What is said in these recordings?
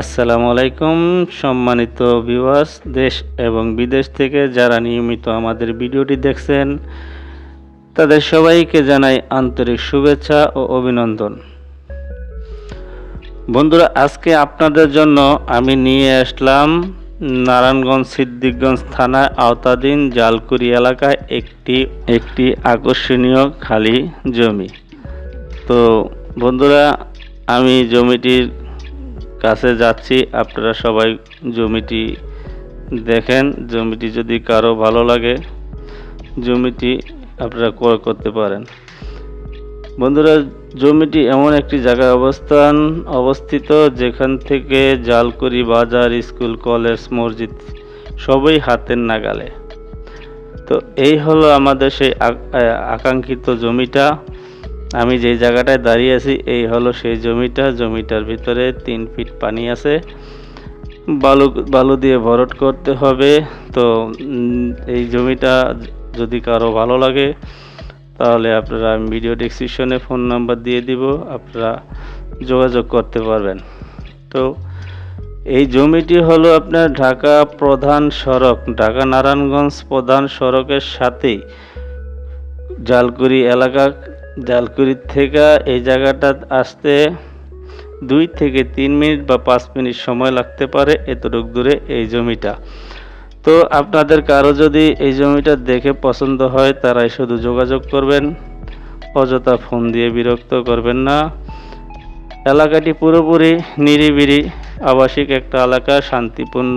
আসসালামু আলাইকুম, সম্মানিত ভিউয়ার্স দেশ এবং বিদেশ থেকে যারা নিয়মিত আমাদের ভিডিওটি দেখছেন, তাদের সবাইকে জানাই আন্তরিক শুভেচ্ছা ও অভিনন্দন। বন্ধুরা, আজকে আপনাদের জন্য আমি নিয়ে আসলাম নারায়ণগঞ্জ সিদ্দিকগঞ্জ থানায় আওতাধীন জালকুড়ি এলাকায় একটি একটি আকর্ষণীয় খালি জমি। তো বন্ধুরা, আমি জমিটির কাছে যাচ্ছি, আপনারা সবাই জমিটি দেখেন। জমিটি যদি কারও ভালো লাগে, জমিটি আপনারা ক্রয় করতে পারেন। বন্ধুরা, জমিটি এমন একটি জায়গায় অবস্থান, অবস্থিত যেখান থেকে জালকুড়ি বাজার, স্কুল, কলেজ, মসজিদ সবই হাতের নাগালে। তো এই হলো আমাদের সেই আকাঙ্ক্ষিত জমিটা। আমি যেই জায়গাটায় দাঁড়িয়ে আছি, এই হলো সেই জমিটা। জমিটার ভিতরে তিন ফিট পানি আছে। বালু বালু দিয়ে ভরট করতে হবে। তো এই জমিটা যদি কারও ভালো লাগে, তাহলে আপনারা আমি ভিডিও ডিসক্রিপশনে ফোন নাম্বার দিয়ে দিব। আপনারা যোগাযোগ করতে পারবেন। তো, এই জমিটি হলো আপনার ঢাকা প্রধান সড়ক, ঢাকা নারায়ণগঞ্জ প্রধান সড়কের সাথেই। জালকুড়ি এলাকা জালকুড়ির থেকে এই জায়গাটা আসতে দুই থেকে তিন মিনিট বা পাঁচ মিনিট সময় লাগতে পারে এতটুক দূরে এই জমিটা। তো আপনাদের কারও যদি এই জমিটা দেখে পছন্দ হয়, তারাই শুধু যোগাযোগ করবেন। অযথা ফোন দিয়ে বিরক্ত করবেন না। এলাকাটি পুরোপুরি নিরিবিরি আবাসিক একটা এলাকা, শান্তিপূর্ণ,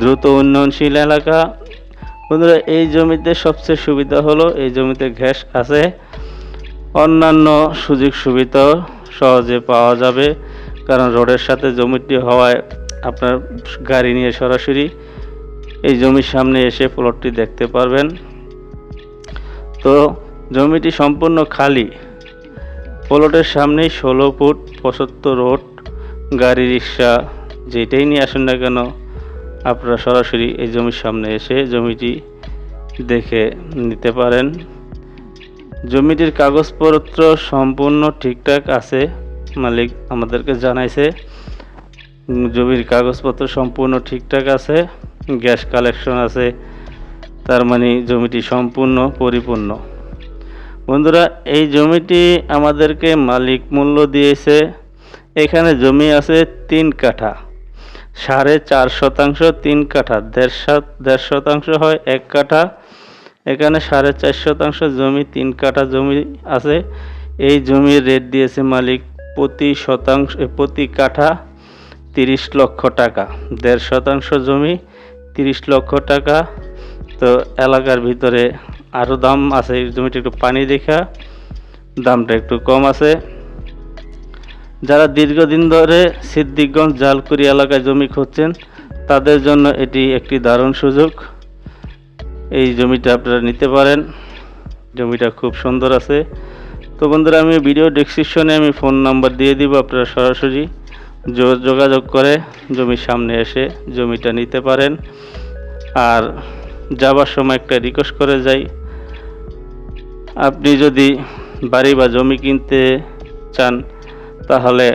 দ্রুত উন্নয়নশীল এলাকা। বন্ধুরা, এই জমিতে সবচেয়ে সুবিধা হলো, এই জমিতে গ্যাস আছে। অন্যান্য সুযোগ সুবিধাও সহজে পাওয়া যাবে, কারণ রোডের সাথে জমিটি হওয়ায় আপনার গাড়ি নিয়ে সরাসরি এই জমির সামনে এসে প্লটটি দেখতে পারবেন। তো জমিটি সম্পূর্ণ খালি। প্লটের সামনেই ষোলো ফুট পঁচাত্তর রোড, গাড়ি, রিক্সা যেটাই নিয়ে আসেন না কেন, আপনারা সরাসরি এই জমির সামনে এসে জমিটি দেখে নিতে পারেন। জমিটির কাগজপত্র সম্পূর্ণ ঠিকঠাক আছে? মালিক আমাদেরকে জানাইছে, জমির কাগজপত্র সম্পূর্ণ ঠিকঠাক আছে, গ্যাস কালেকশন আছে, তার মানে জমিটি সম্পূর্ণ পরিপূর্ণ। বন্ধুরা, এই জমিটি আমাদেরকে মালিক মূল্য দিয়েছে। এখানে জমি আছে তিন কাঠা। সাড়ে চার শতাংশ তিন কাঠা, দেড় শত- দেড় শতাংশ হয় এক কাঠা এখানে সাড়ে চার শতাংশ জমি, তিন কাঠা জমি আছে। এই জমির রেট দিয়েছে মালিক প্রতি শতাংশ প্রতি কাঠা তিরিশ লক্ষ টাকা। দেড় শতাংশ জমি, তিরিশ লক্ষ টাকা। তো এলাকার ভিতরে আরও দাম আছে জমিটা একটু পানি দেখা। দামটা একটু কম আছে। যারা দীর্ঘদিন ধরে সিদ্দিকগঞ্জ, জালকুড়ি এলাকায় জমি খুঁজছেন, তাদের জন্য এটি একটি দারুণ সুযোগ। এই জমিটা আপনারা নিতে পারেন। জমিটা খুব সুন্দর আছে। তো বন্ধুরা, আমি ভিডিও ডিসক্রিপশনে আমি ফোন নাম্বার দিয়ে দিব আপনারা সরাসরি। যোগাযোগ করে জমির সামনে এসে জমিটা নিতে পারেন। আর যাবার সময় একটা রিকোয়েস্ট করে যাই। আপনি যদি বাড়ি বা জমি কিনতে চান, তাহলে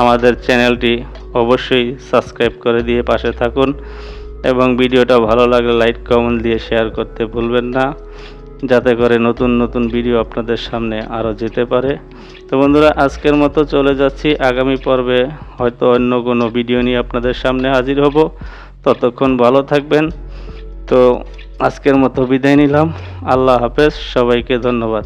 আমাদের চ্যানেলটি অবশ্যই সাবস্ক্রাইব করে দিয়ে পাশে থাকুন। এবং ভিডিওটা ভালো লাগলে লাইক, কমেন্ট দিয়ে শেয়ার করতে ভুলবেন না, যাতে করে নতুন নতুন ভিডিও আপনাদের সামনে আরও যেতে পারে। তো বন্ধুরা, আজকের মতো চলে যাচ্ছি। আগামী পর্বে হয়তো অন্য কোনো ভিডিও নিয়ে আপনাদের সামনে হাজির হব। ততক্ষণ ভালো থাকবেন। তো আজকের মতো বিদায় নিলাম। আল্লাহ হাফেজ। সবাইকে ধন্যবাদ।